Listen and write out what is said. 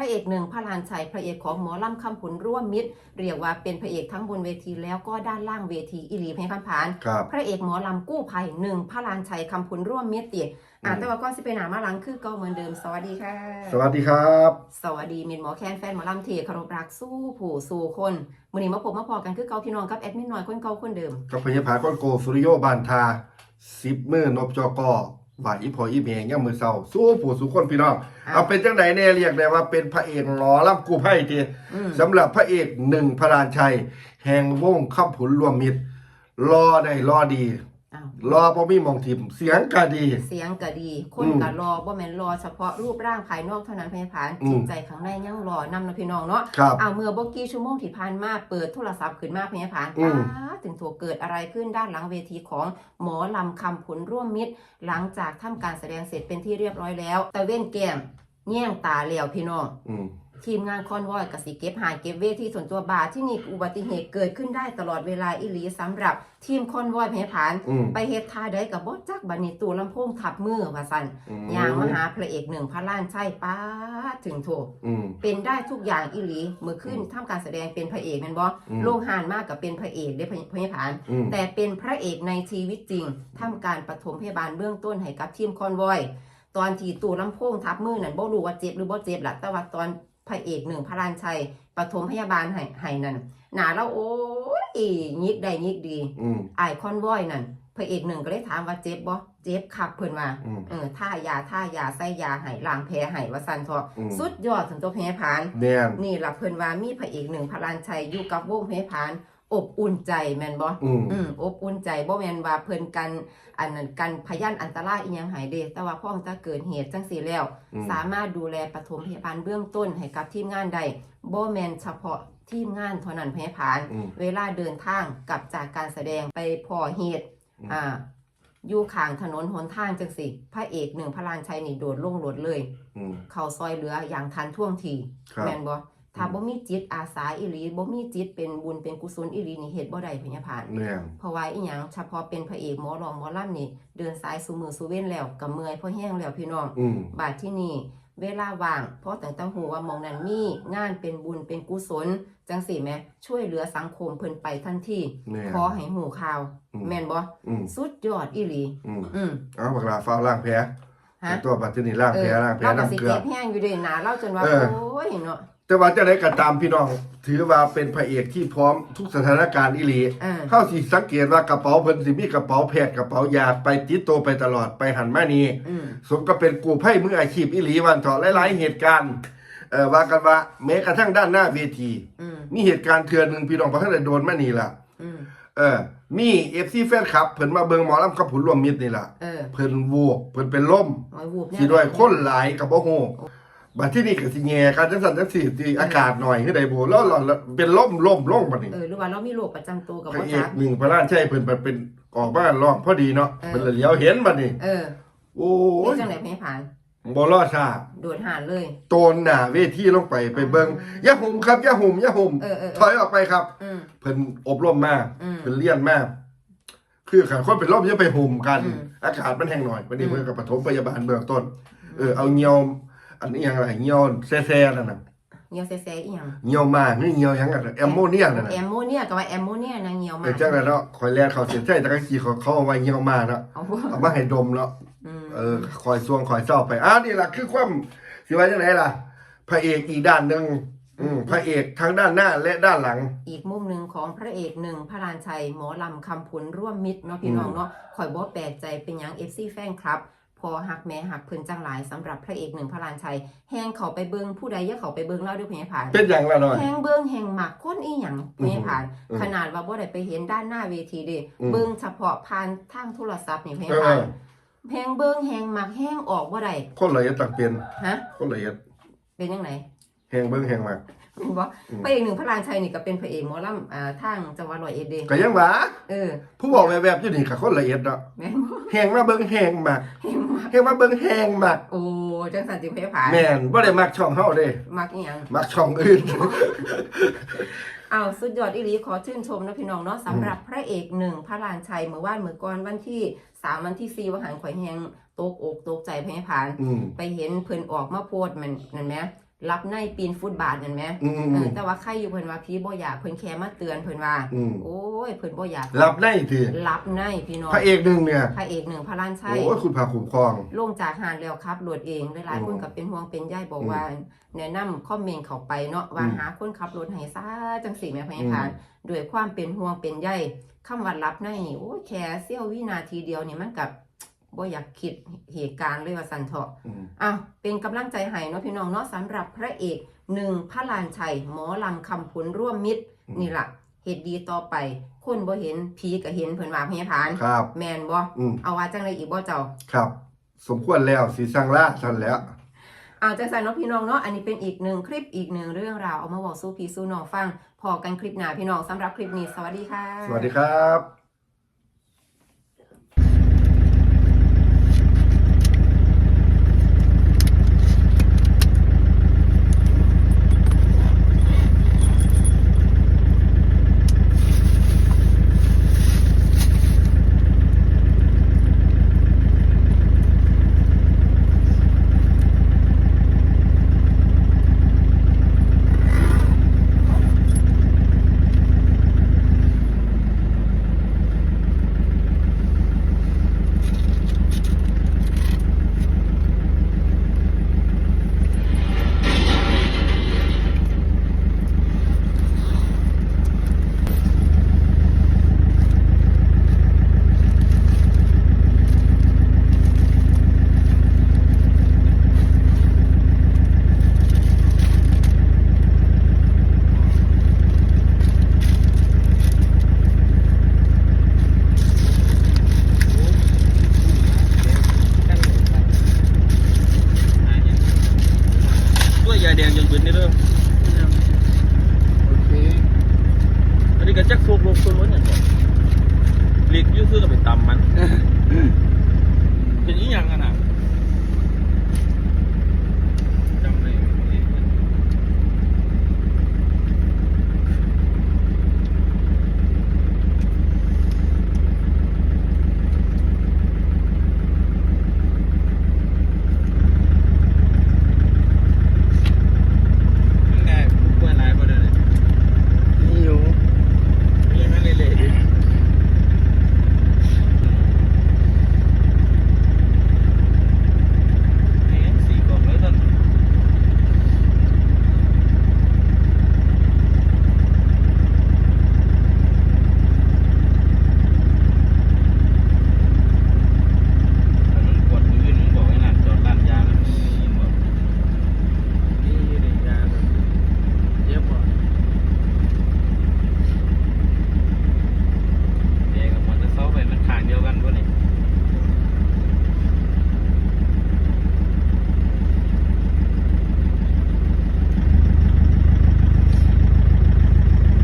ระเอกหนึ่งพระลานชัยพระเอกของหมอลำคำผลร่วมมิตร เรียกว่าเป็นพระเอกทั้งบนเวทีแล้วก็ด้านล่างเวทีอิลีเพลงพันผาน ครับ พระเอกหมอลำกู้ภัยหนึ่งพระลานชัยคำผลร่วมมิตรเตียอ่าอืม แต่ว่าก็สิไปหนามาหลังคือเก็เหมือนเดิมสวัสดีค่ะ สวัสดีครับ สวัสดีมินหมอแคนแฟนหมอลำเทีเคารพรักสู้ผู้สู่คนมื้อนี้มาพบมาพอกันคือเก่าพี่น้องกับแอดมินน้อยคนเก่าคนเดิม กับพญาผาก้อนโกสุริโยบานทาสิบมือนบจก ว่าอีพออีเมงย่ามมือเศร้าสู้ผู้สุคนพี่น้องอะเอาเป็นจังไหนแน่เรียกได้ว่าเป็นพระเอกหล่อล่ำกูไพ่ทีอืมสำหรับพระเอกหนึ่งพระรานชัย แห่งวงข้าผุนรวมมิตรรอได้รอดี อ้าวรอพอมีหมองทิมเสียงก็ดี เสียงก็ดี คนอืมก็รอบ่แม่นรอเฉพาะรูปร่างภายนอกเท่านั้นพยาผานอืม จิตใจข้างในยังรอนำนะพี่น้องเนาะครับอ่าเมื่อบ่กี่ชั่วโมงที่ผ่านมาเปิดโทรศัพท์ขึ้นมาพยาผานอืมตาถึงถูกเกิดอะไรขึ้นด้านหลังเวทีของหมอลำคำผลร่วมมิตร หลังจากทำการแสดงเสร็จเป็นที่เรียบร้อยแล้วตะเว้นแก้มแง่งตาแล้วพี่น้อง อืม ทีมงานคอนวอยกับสิเก็บหายเก็บเวทีส่วนตัวบาร์ที่นี่อุบัติเหตุเกิดขึ้นได้ตลอดเวลาอิหลีสำหรับทีมคอนวอยเพผาน อืม ไปเฮ็ดท่าได้กับบอจักบันนี้ตูลำโพงทับมือว่าสันอืมยางมาหาพระเอกหนึ่งพระล้านใช่ป้าดถึงโถ อืม เป็นได้ทุกอย่างอิหลีเมื่อขึ้นทำการแสดงเป็นพระเอกแม่นบ่อืม โลงหานมากกับเป็นพระเอกได้พยพาน อืม แต่เป็นพระเอกในชีวิตจริงทำการปฐมพยาบาลเบื้องต้นให้กับทีมคอนวอย ตอนที่ตูลำโพงทับมือนั่นบ่รู้ว่าเจ็บหรือบ่เจ็บล่ะแต่ว่าตอน พระเอกหนึ่งพระลานชัยปฐมพยาบาลให้ให้นั่นหนาเราโอ้ยยิกได้ยิกดีอืมไอายคอนวอยนั่นพระเอกหนึ่งก็เลยถามว่าเจ็บบ่เจ็บขับเพิ่นว่าอืม เออท่ายาท่ายาใส่ยาให้ล้างแผลให้ว่าซั่นเถาะอืมสุดยอดถึงตัวแผลผานแน่นนี่ล่ะเพิ่นว่ามีพระเอกหนึ่งพระลานชัยอยู่กับวงแผลผาน อบอุ่นใจแม่นบ่อืม อืมอบอุ่นใจบ่แม่นว่าเพิ่นกันอันนั้นกันพยันอันตรายอีหยังหายเดแต่ว่าพ้องจะเกิดเหตุจังซี่แล้ว อืม สามารถดูแลปฐมพยาบาลเบื้องต้นให้กับทีมงานใดบ่แม่นเฉพาะทีมงานเท่านั้นพยาผานอืม เวลาเดินทางกลับจากการแสดงไปพอเหตุ อืม อ่า อยู่ข้างถนนหนทางจังสิ พระเอกหนึ่งพระลานชัยนี่โดดลงรถเลย อืม เข้าซอยเหลืออย่างทันท่วงทีครับ แม่นบ่ ถ้าบ่มีจิตอาสาอีหลีบ่มีจิตเป็นบุญเป็นกุศลอีหลีนี่เฮ็ดบ่ได้พยาผานแน่นเพราะว่าอีหยังเฉพาะเป็นพระเอกหมอรองหมอลำนี่เดินสายสู่มือสู่เว้นแล้วกับเมื่อยเพราะแห้งแล้วพี่น้อง อืมบาดที่นี่เวลาว่าง เพราะแต่งตั้งหูว่าหมองนั้นมีงานเป็นบุญเป็นกุศล จังสี่แหม่ช่วยเหลือสังคมเพิ่นไปทันทีแน่นขอให้หูข่าว อืมแม่นบ่อืมสุดยอดอีหลี อืมอืมเอาบักลาฟ้าวล่างแพ้ฮะตัวปัจจุบันล่างเอแพ้อล่างแพ้เราก็น้ำสิเกลือ เจ็บแห้งอยู่เด้หนาเราจนว่าเออ โอ้ยเนาะ แต่ว่าจะได้กระตามพี่น้อง ถือว่าเป็นพระเอกที่พร้อมทุกสถานการณ์อีหลีเออเข้าสิสังเกตว่ากระเป๋าเพิ่นสิมีกระเป๋าแพทย์กระเป๋ายาไปติดตัวไปตลอดไปหันมานี่ อืม สมก็เป็นกูไพ่มืออาชีพอีหลีวันเถาะหลายๆเหตุการณ์เอ่อว่ากันว่าแม้กระทั่งด้านหน้าเวที อืม มีเหตุการณ์เทือนหนึ่งพี่น้องประเทศได้โดนมานี่ล่ะอืม เออมีเอฟซีแฟนคลับ เพิ่นมาเบิ่งหมอลำกับผุนรวมมิตรนี่ล่ะเออเพิ่นวูบเพิ่นเป็นล่มหอยวูบเนี่ย สิด้วยคนหลายกับบ่ฮู้ บัดที่นี่ก็สิแย่กันจังซั่นจังซี่ที่อากาศหน่อยคือได้บ่แล้วแล้วแล้วเป็นล่มล่มลงบัดนี้เออหรือว่าเรามีโรคประจำตัวกับพระบ่เอจักกหนึ่งพระราชชัยเพิ่นไปเป็นออกมาร้องพอดีเนาะเออเพิ่นเลยเลี้ยวเห็นบัดนี้ เออโอ้นี่ยจังไหนพยาผานบ่รอช้าโดดหานเลย โตนหน้าเวทีลงไปไปเบิ่งอย่าหุ่มครับอย่าหุ่มอย่าหุ่มเออเออถอยออกไปครับ อืมเพิ่นอบรมมาอืม เพิ่นเรียนมาคือขันคนเป็นลมอย่าไปหุ่มกัน อืมอากาศมันแห้งหน่อยวันนี้อืม เพิ่นก็ปฐมพยาบาลเบื้องต้น เออเอาเหี่ยว อันนี้ยังไงเหี่ยวแซ่ๆนั่นน่ะเงียวแซ่ๆอีหยังเหี่ยวมากนี่เหี่ยวหยังอะแอมโมเนียนั่นน่ะแอมโมเนียกับว่าแอมโมเนียนางเงียวมาเออจังได๋เนาะคอยแลนเขาเสียใจแต่ก็ขี่เขาเขาเอาไว้เหี่ยวมากเนาะเอาบ่เอามาให้ดมเนาะอืมเออคอยซวงคอยเศร้าไปอ้าวนี่ล่ะคือความสิว่าจังไดล่ะพระเอกอีกด้านหนึงอืมพระเอกทั้งด้านหน้าและด้านหลัง อีกมุมหนึ่งของพระเอกหนึ่งพระรานชัยหมอลำคำผลร่วมมิตรเนาะพี่น้องเนาะคอยบ่แปลกใจเป็นหยัง FC แฟนคลับ พอหักแม่หักเพิ่นจังหลายสำหรับพระเอกหนึ่งพระรานชัยแหงเขาไปเบิงผู้ใดอย่าเขาไปเบิงเล่าด้วยพญาผานเป็นอย่างละหน่อยแหงเบิงแหงหมักคนอีหยังพญาผานอืมขนาดว่าบ่ได้ไปเห็นด้านหน้าเวทีเด้อืมเบิงเฉพาะผ่านทางโทรศัพท์นี่พญาเอผานอแหงเบิงแหงหมักแหงออกบ่ได้คนละเอียดต่างเป็นฮะคนละเอียดเป็นยังไง แหงเบิ่งแหงมากเป็นบ่อืม พระเอกหนึ่งพระรานชัยนี่ก็เป็นพระเอกหมอลำอ่าทางจังหวัดร้อยเอ็ดเด้ก็ยังว่าเออผู้บอกแบบๆอยู่นี่ก็คนละเอียดเนาะแม่นบ่แหงมาเบิ่งแหงมากแหงหมักแหงมาเบิ่งแหงมากโอ้จังสันติเพผานแม่นบ่ได้มักช่องเฮาเด้มักอีหยัง มักช่องอื่นอ้าวสุดยอดอีหลีขอชื่นชมนะพี่น้องเนาะสำหรับพระเอกหนึ่งพระลานชัยเมื่อวานเมื่อก่อนวันที่สามวันที่สี่วันหันข่อยแหงตกอกตกใจเพผาน อืมไปเห็นเพิ่นออกมาโพดมันนั่นไหม รับในปีนฟุตบาทเห็นไหมอืมอืมเออือมแต่ว่าใครอยู่เพิ่นว่าพี่บ่อยากเพิ่นแค่มาเตือนเพิ่นว่าอืมโอ้ยเพิ่นบ่อยากรับได้ทีรับในพี่น้องพระเอกหนึ่งเนี่ยพระเอกหนึ่งพระล้านชัยโอ้ยคุณพาคุ้มครองลงจากหานแล้วครับรถเองหลายๆคนอืมก็เป็นห่วงเป็นใยบอกอืมว่าแนะนำคอมเมนต์เข้าไปเนาะว่าอืมหาคนขับรถให้ซาจังสี่แม่พอืยามพานมด้วยความเป็นห่วงเป็นใยคำว่ารับในนี่โอ้ยแค่เสี้ยววินาทีเดียวนี่มันกับ บ่อยากคิดเหตุการณ์เลยว่าสันเถาะอืมอ้าวเป็นกำลังใจให้เนาะพี่น้องเนาะสำหรับพระเอกหนึ่งพระลานชัยหมอลำคำพุนร่วมมิตรอืมนี่ล่ะเหตุดีต่อไป คนบ่เห็นผีก็เห็นเพิ่นว่าพยาพานครับแมนบ่อืมเอาว่าจังไรอีกบ่เจ้าครับ สมควรแล้วสีสังล่าทันแล้วเอาจังสันเนาะพี่น้องเนาะอันนี้เป็นอีกหนึ่งคลิปอีกหนึ่งเรื่องราวเอามาบอกสู้พี่สู้น้องฟังพอกันคลิปหน้าพี่น้องสำหรับคลิปนี้สวัสดีค่ะ สวัสดีครับ